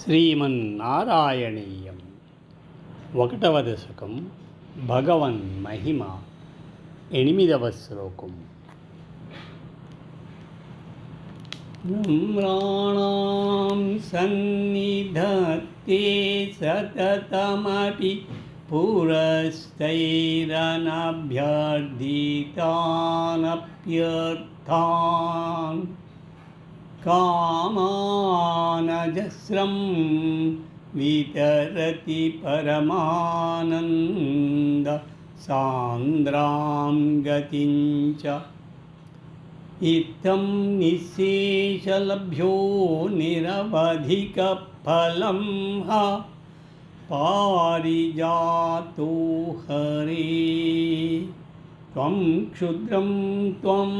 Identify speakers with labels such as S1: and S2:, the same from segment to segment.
S1: శ్రీమన్నారాయణీయం. ఒకటవ దశకం భగవన్ మహిమ ఎనిమిదవ శ్లోకం. నమ్రాణాం సన్నిధత్తే సతతమపి పురస్థైరనభ్యర్థితానప్యర్థాన్. कामानजस्रं वितरति परमानन्द सान्द्रां गतिं च। इत्थं निःशेषलभ्यो निरवधिकफलं ह। पारिजातो हरे। त्वं क्षुद्रं त्वं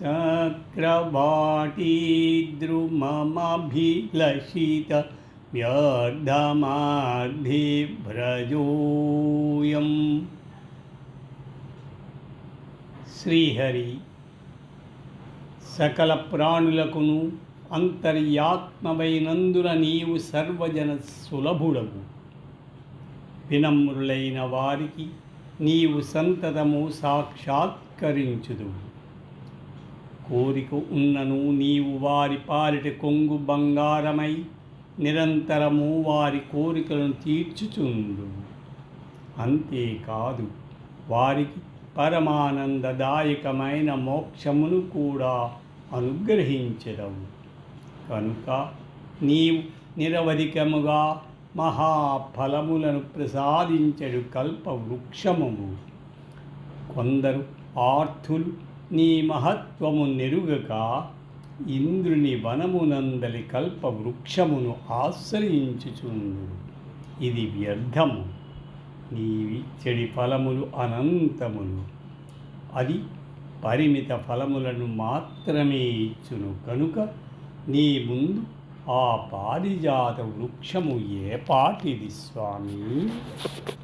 S1: चक्रवाटीद्रुममभिलषित వ్యర్థమాధిభ్రజోయం శ్రీహరి సకల ప్రాణులకును అంతర్యాత్మవైనందున నీవు సర్వజన సులభుడవు వినమ్రులైన వారికి నీవు సంతతము సాక్షాత్కరించుదువు కోరిక ఉన్నను నీవు వారి పాలిట కొంగు బంగారమై నిరంతరము వారి కోరికలను తీర్చుచుండు. అంతేకాదు వారికి పరమానందదాయకమైన మోక్షమును కూడా అనుగ్రహించడవు కనుక నీవు నిరవధికముగా మహాఫలములను ప్రసాదించడు కల్ప వృక్షము కొందరు ఆర్థులు నీ మహత్వము నెరుగక ఇంద్రుని వనమునందలి కల్ప వృక్షమును ఆశ్రయించుచుండు. ఇది వ్యర్థము. నీవి చెడి ఫలములు అనంతములు. అది పరిమిత ఫలములను మాత్రమే ఇచ్చును. కనుక నీ ముందు ఆ పారిజాత వృక్షము ఏ పాటిది స్వామి?